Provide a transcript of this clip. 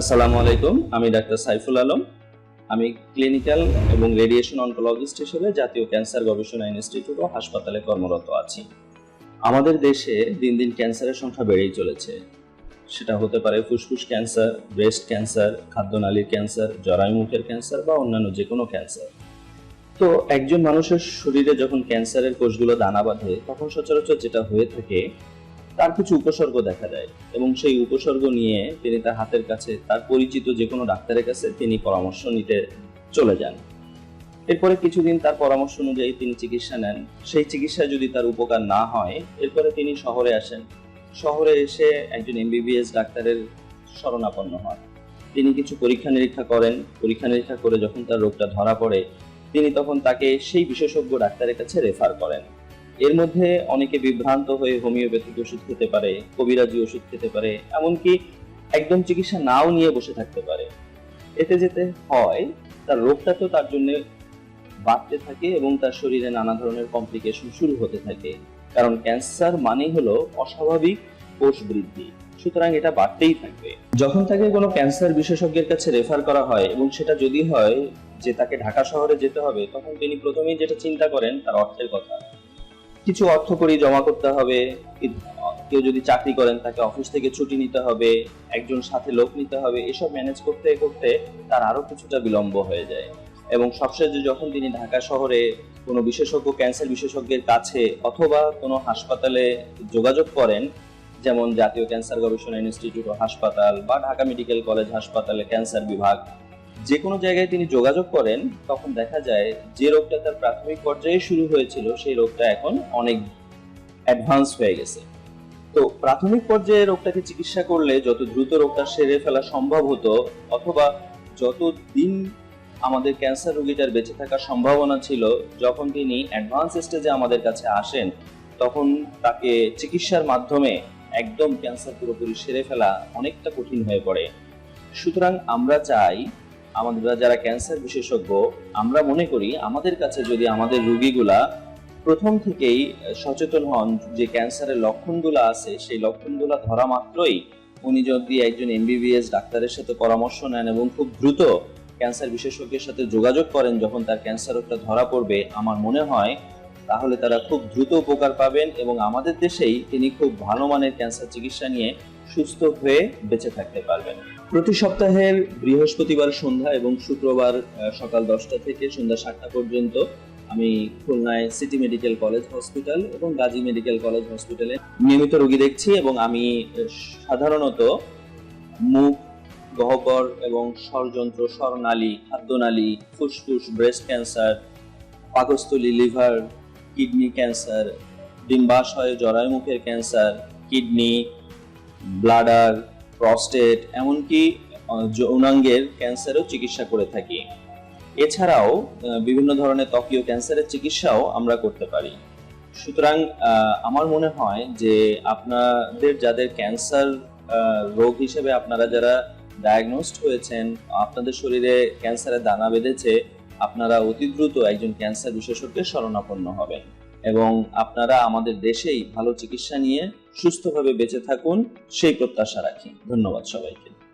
আসসালামু আলাইকুম, আমি ডাক্তার সাইফুল আলম। আমি ক্লিনিক্যাল এবং রেডিয়েশন অনকোলজিস্ট হিসেবে জাতীয় ক্যান্সার গবেষণা ইনস্টিটিউট ও হাসপাতালে কর্মরত আছি। আমাদের দেশে দিন দিন ক্যান্সারের সংখ্যা বেড়েই চলেছে। সেটা হতে পারে ফুসফুস ক্যান্সার, ব্রেস্ট ক্যান্সার, খাদ্যনালীর ক্যান্সার জরায়ুমুখের ক্যান্সার বা অন্যান্য যে কোনো ক্যান্সার। তো একজন মানুষের শরীরে যখন ক্যান্সারের কোষগুলো দানা বাঁধে, তখন সচরাচর যেটা হয়ে থাকে তার কিছু উপসর্গ দেখা দেয় এবং সেই উপসর্গ নিয়ে তিনি তার হাতের কাছে, তার পরিচিত যে কোনো ডাক্তারের কাছে তিনি পরামর্শ নিতে চলে যান। এরপরে কিছুদিন তার পরামর্শ অনুযায়ী তিনি চিকিৎসা নেন। সেই চিকিৎসায় যদি তার উপকার না হয়, এরপরে তিনি শহরে আসেন। শহরে এসে একজন এমবিবিএস ডাক্তারের শরণাপন্ন হন। তিনি কিছু পরীক্ষা নিরীক্ষা করেন। পরীক্ষা নিরীক্ষা করে যখন তার রোগটা ধরা পড়ে, তিনি তখন তাকে সেই বিশেষজ্ঞ ডাক্তারের কাছে রেফার করেন। এর মধ্যে অনেকে বিভ্রান্ত হয়ে হোমিওপ্যাথিক ওষুধ খেতে পারে, কবিরাজি ওষুধ খেতে পারে, এমনকি একদম চিকিৎসা নাও নিয়ে বসে থাকতে পারে। এতে যেতে হয়, তার রোগটা তো তার জন্য বাড়তে থাকে এবং তার শরীরে নানা ধরনের কমপ্লিকেশন শুরু হতে থাকে। কারণ ক্যান্সার মানেই হলো অস্বাভাবিক কোষ বৃদ্ধি। সুতরাং এটা বাড়তেই থাকবে। যখন তাকে কোনো ক্যান্সার বিশেষজ্ঞের কাছে রেফার করা হয় এবং সেটা যদি হয় যে তাকে ঢাকা শহরে যেতে হবে, তখন তিনি প্রথমেই যেটা চিন্তা করেন, তার অর্থের কথা। কিছু অর্থ করি জমা করতে হবে। কেউ যদি চাকরি করেন, তাকে অফিস থেকে ছুটি নিতে হবে, একজন সাথে লোক নিতে হবে, এসব ম্যানেজ করতে করতে তার আরও কিছুটা বিলম্ব হয়ে যায়। এবং সবশেষে যখন তিনি ঢাকা শহরে কোনো বিশেষজ্ঞ ক্যান্সার বিশেষজ্ঞের কাছে অথবা কোনো হাসপাতালে যোগাযোগ করেন, যেমন জাতীয় ক্যান্সার গবেষণা ইনস্টিটিউট হাসপাতাল বা ঢাকা মেডিকেল কলেজ হাসপাতালে ক্যান্সার বিভাগ যে কোনো জায়গায় তিনি যোগাযোগ করেন, তখন দেখা যায় যে রোগটা তার প্রাথমিক পর্যায়ে শুরু হয়েছিল, সেই রোগটা এখন অনেক অ্যাডভান্স হয়ে গেছে। তো প্রাথমিক পর্যায়ে রোগটাকে চিকিৎসা করলে যত দ্রুত রোগটা সেরে ফেলা সম্ভব হতো, অথবা যত দিন আমাদের ক্যান্সার রোগীটার বেঁচে থাকার সম্ভাবনা ছিল, যখন তিনি অ্যাডভান্স স্টেজে আমাদের কাছে আসেন, তখন তাকে চিকিৎসার মাধ্যমে একদম ক্যান্সার পুরোপুরি সেরে ফেলা অনেকটা কঠিন হয়ে পড়ে। সুতরাং আমরা চাই আমাদের যারা ক্যান্সার বিশেষজ্ঞ, আমরা মনে করি আমাদের কাছে যদি আমাদের রোগীগুলা প্রথম থেকেই সচেতন হন যে ক্যান্সারের লক্ষণগুলো আছে, সেই লক্ষণগুলো ধরা মাত্রই উনি যদি একজন এমবিবিএস ডাক্তারের সাথে পরামর্শ নেন এবং খুব দ্রুত ক্যান্সার বিশেষজ্ঞের সাথে যোগাযোগ করেন যখন তার ক্যান্সার রোগটা ধরা পড়বে, আমার মনে হয় তাহলে তারা খুব দ্রুত উপকার পাবেন এবং আমাদের দেশেই তিনি খুব ভালো মানের ক্যান্সার চিকিৎসা নিয়ে সুস্থ হয়ে বেঁচে থাকতে পারবেন। প্রতি সপ্তাহের বৃহস্পতিবার সন্ধ্যা এবং শুক্রবার সকাল দশটা থেকে সন্ধ্যা সাতটা পর্যন্ত আমি খুলনায় সিটি মেডিকেল কলেজ হসপিটাল এবং গাজী মেডিকেল কলেজ হসপিটালে নিয়মিত রোগী দেখছি এবং আমি সাধারণত মুখ, গহ্বর এবং স্বরযন্ত্র, স্বরনালী, খাদ্যনালী, ফুসফুস, ব্রেস্ট ক্যান্সার, পাকস্থলী, লিভার, কিডনি ক্যান্সার, ডিম্বাশয়, জরায়ুমুখের ক্যান্সার, কিডনি, ব্লাডার প্রস্টেট এমনকি যৌনাঙ্গের ক্যান্সারও চিকিৎসা করে থাকি। এছাড়াও বিভিন্ন ধরনের ত্বকীয় ক্যান্সারের চিকিৎসাও আমরা করতে পারি। সুতরাং আমার মনে হয় যে আপনাদের যাদের ক্যান্সার রোগ হিসেবে আপনারা যারা ডায়াগনোসড হয়েছেন, আপনাদের শরীরে ক্যান্সারের দানা বেঁধেছে, আপনারা অতি দ্রুত একজন ক্যান্সার বিশেষজ্ঞের শরণাপন্ন হবেন। এবং আপনারা আমাদের দেশেই ভালো চিকিৎসা নিয়ে সুস্থভাবে বেঁচে থাকুন, সেই প্রত্যাশা রাখি। ধন্যবাদ সবাইকে।